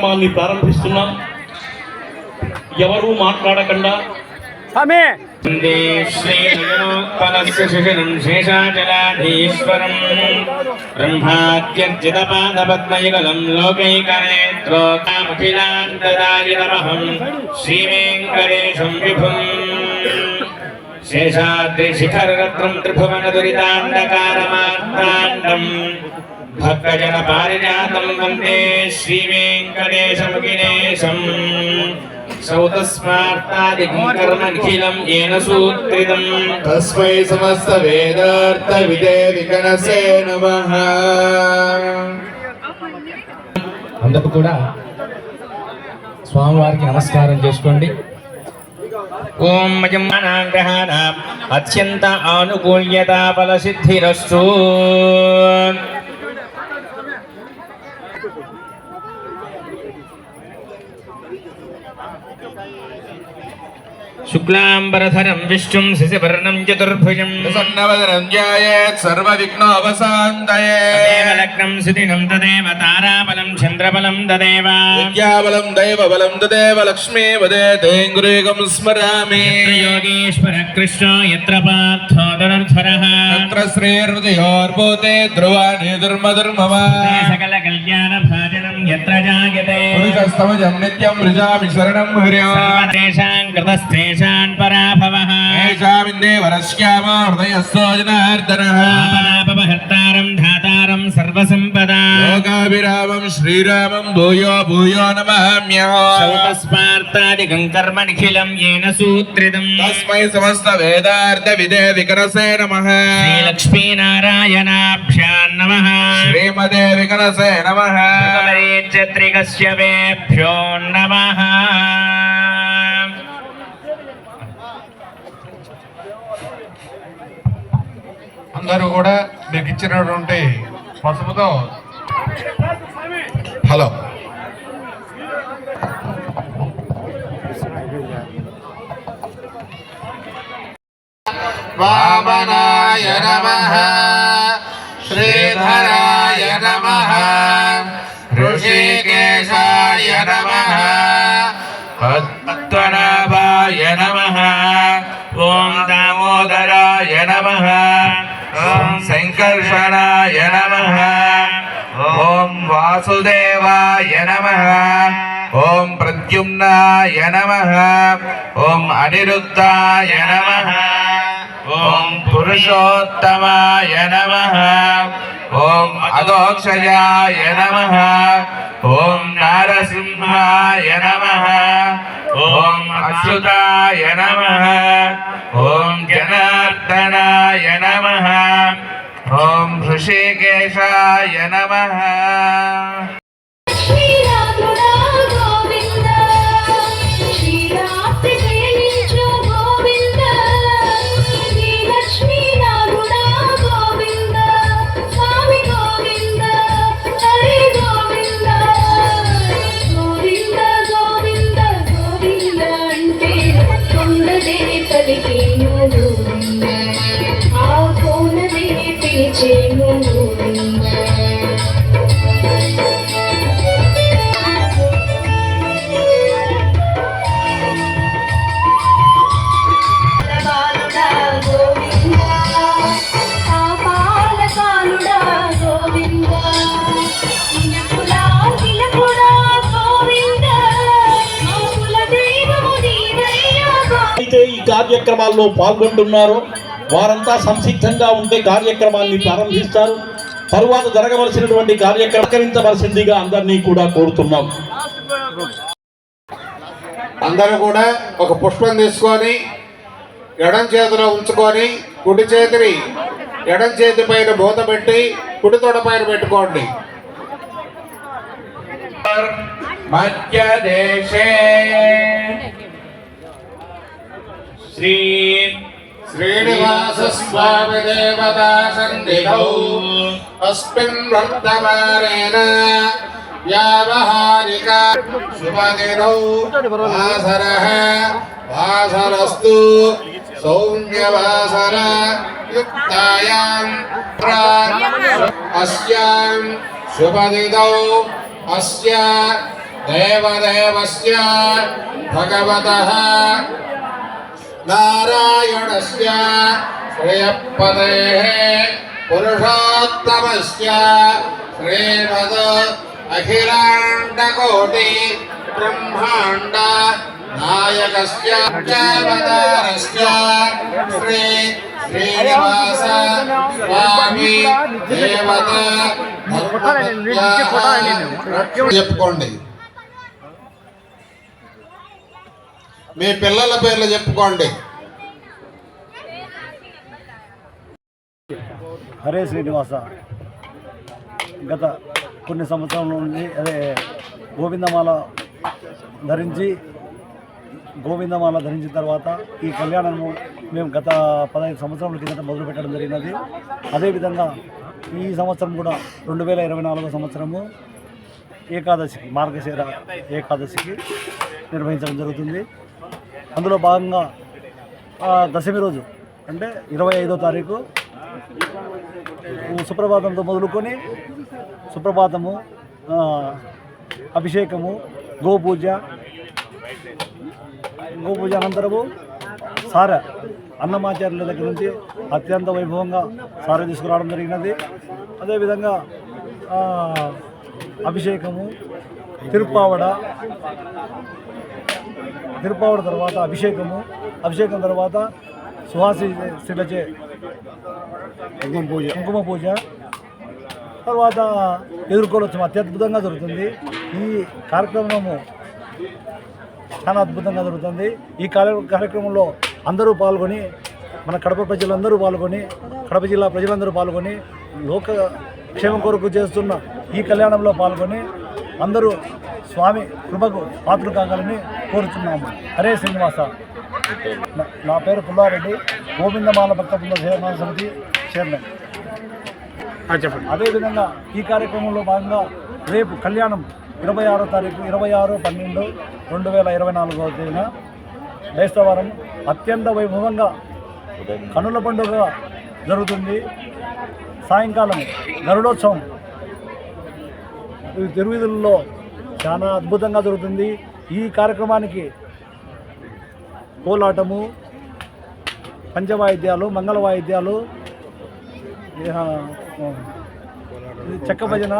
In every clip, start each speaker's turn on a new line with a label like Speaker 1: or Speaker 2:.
Speaker 1: కార్యక్రమాన్ని ప్రారంభిస్తున్నాం. ఎవరు మాట్లాడకుండా
Speaker 2: శేషాచలాధీశ్వరం. బ్రహ్మాద్యర్జితపాదపద్మయుగలం లోకైకనేత్రోకామఖిలాంతదాయ నమః శ్రీవేంకటేశం విభుం. శేషాద్రి శిఖరరత్నం త్రిభువన దురితాండకారమాత్రా
Speaker 3: శ్రీరామచంద్రం భక్తజన పారిజాతం వందే శ్రీవేంకటేశముఖినేశం. సౌతస్మార్తాదికర్మఖిలం
Speaker 4: అందుకు కూడా స్వామివారికి నమస్కారం చేసుకోండి.
Speaker 2: ఓం మజమానాగ్రహాణం అత్యంత ఆనుకూల్యత ఫలసిద్ధిరస్తు శుక్లాంబరధరం విష్ణుం శశివర్ణం చతుర్భుజం.
Speaker 3: ప్రసన్నవదనం ధ్యాయేత్ సర్వవిఘ్నోపశాంతయే
Speaker 2: లగ్నం సుదినం తదేవ తారాబలం చంద్రబలం తదేవ.
Speaker 3: విద్యాబలం దైవబలం తదేవ లక్ష్మీ వదే తేంగురేగం స్మరామి.
Speaker 2: యోగేశ్వర కృష్ణో యత్ర పార్థో ధనుర్ధరః
Speaker 3: తత్ర శ్రీర్హృదయోర్భూతే ధ్రువాణి ధర్మధర్మమా
Speaker 2: సకల కళ్యాణ
Speaker 3: పురుషస్తమజం నిత్యం వృజామి శరణం హృర్యా
Speaker 2: సర్వేషాం కృతస్థేషాన్ పరాభవః
Speaker 3: ఏషామిందే వరశ్యామ హృదయస్థో జనార్దనః
Speaker 2: పాపనాపమహర్తారం ధాతారం సర్వసంపదా.
Speaker 3: లోకాభిరామం శ్రీరామం భూయో భూయో నమామ్యహ
Speaker 2: సౌతస్మార్తాదికం కర్మ నిఖిలం ఏన సూత్రితం
Speaker 3: తస్మై సమస్త వేదార్థ విదే వికరసే నమః.
Speaker 2: శ్రీలక్ష్మీనారాయణాభ్యాం నమః.
Speaker 3: శ్రీమదే వికరసే నమః.
Speaker 2: నమః.
Speaker 3: అందరూ కూడా మీకు ఇచ్చినటువంటి పసుపుతో హలో వామనాయ నమః శ్రీధరాయ నమః ఋషికేశాయ నమః
Speaker 2: పద్మనాభాయ నమః ఓం దామోదరాయ నమః ఓం
Speaker 3: నమ. ఓం వాసుదేవాయ నమ. ఓం ప్రద్యుమ్నాయ నమ. ఓం అనిరుద్ధాయ నమ. ఓం పురుషోత్తమాయ నమ. ఓం అదోక్షయాయ నమ. ఓం నారసింహాయ నమ. ఓం అచ్యుతాయ నమ. ఓం జనార్దనాయ నమ. ఓం హృషికేశాయ నమః
Speaker 1: అయితే ఈ కార్యక్రమాల్లో పాల్గొంటున్నారో. వారంతా సంసిద్ధంగా ఉంటే కార్యక్రమాన్ని ప్రారంభిస్తారు. తరువాత జరగవలసినటువంటి కార్యక్రమకరించవలసిందిగా అందరినీ కూడా కోరుతున్నాం.
Speaker 3: అందరూ కూడా ఒక పుష్పం తీసుకొని ఎడం చేతిలో ఉంచుకొని కుడి చేతిని ఎడం చేతి పైన మూత పెట్టి కుడి తొడ పైన పెట్టుకోండి. మధ్య దేశే
Speaker 2: శ్రీ
Speaker 5: श्रीनिवासस्वामि देवता सन्निधौ अस्मिन् वर्तमानेन व्यावहारिका शुभदिनौ वासरः, वासरस्तु, सौम्यवासर, युक्तायां प्रा- अस्यां शुभदिनौ अस्य देवदेवस्य भगवतः నారాయణస్య శ్రేయపదే పురుషోత్తమస్య శ్రీమద అఖిలాండకోటి బ్రహ్మాండ నాయకస్య అవతారస్య శ్రీ శ్రీనివాస స్వామి దేవత చెప్పుకోండి మీ పిల్లల పేర్లు చెప్పుకోండి.
Speaker 6: హరే శ్రీనివాస. గత కొన్ని సంవత్సరాల నుండి అదే గోవిందమాల ధరించి గోవిందమాల ధరించిన తర్వాత ఈ కళ్యాణము మేము గత పదహైదు సంవత్సరాల కిందట మొదలుపెట్టడం జరిగినది. అదేవిధంగా ఈ సంవత్సరం కూడా రెండు వేల ఇరవై నాలుగో సంవత్సరము ఏకాదశికి మార్గశీర ఏకాదశికి నిర్వహించడం జరుగుతుంది. అందులో భాగంగా దశమి రోజు అంటే ఇరవై ఐదో తారీఖు సుప్రభాతంతో మొదలుకొని సుప్రభాతము అభిషేకము గోపూజ గోపూజ అనంతరము సార అన్నమాచార్యుల దగ్గర నుంచి అత్యంత వైభవంగా సార తీసుకురావడం జరిగినది. అదేవిధంగా అభిషేకము తిరుప్పావడ తిరుప్పావడ తర్వాత అభిషేకము అభిషేకం తర్వాత సుహాసి శిలచే కుంకుమ పూజ. కుంకుమ పూజ. తర్వాత ఎదుర్కోవచ్చు అత్యద్భుతంగా జరుగుతుంది. ఈ కార్యక్రమము చాలా అద్భుతంగా జరుగుతుంది. ఈ కార్య- కార్యక్రమంలో అందరూ పాల్గొని మన కడప ప్రజలందరూ పాల్గొని కడప జిల్లా ప్రజలందరూ పాల్గొని లోక క్షేమం కొరకు చేస్తున్న ఈ కళ్యాణంలో పాల్గొని అందరూ స్వామి కృపకు పాత్రలు కాగలని కోరుచున్నాము. హరే శ్రీనివాస. నా- పేరు పుల్లారెడ్డి. గోవిందమాల భక్త బృంద సేవా సమితి చైర్మన్.
Speaker 7: చెప్పండి.
Speaker 6: అదేవిధంగా ఈ కార్యక్రమంలో భాగంగా రేపు కళ్యాణం ఇరవై ఆరో తారీఖు ఇరవై ఆరు పన్నెండు రెండు వేల ఇరవై నాలుగవ తేదీన బేస్తవారం అత్యంత వైభవంగా కనుల పండుగ జరుగుతుంది. సాయంకాలం గరుడోత్సవం. తిరువిధుల్లో చాలా అద్భుతంగా జరుగుతుంది. ఈ కార్యక్రమానికి కోలాటము పంచవాయిద్యాలు మంగళ వాయిద్యాలు ఇది చెక్క భజన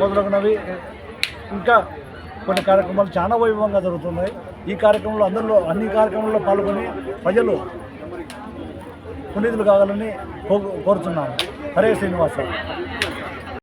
Speaker 6: మొదలగునవి. ఇంకా కొన్ని కార్యక్రమాలు చాలా వైభవంగా జరుగుతున్నాయి. ఈ కార్యక్రమంలో అందరిలో అన్ని కార్యక్రమాల్లో పాల్గొని ప్రజలు పునీతులు కావాలని కో కోరుతున్నాను హరే శ్రీనివాసరావు.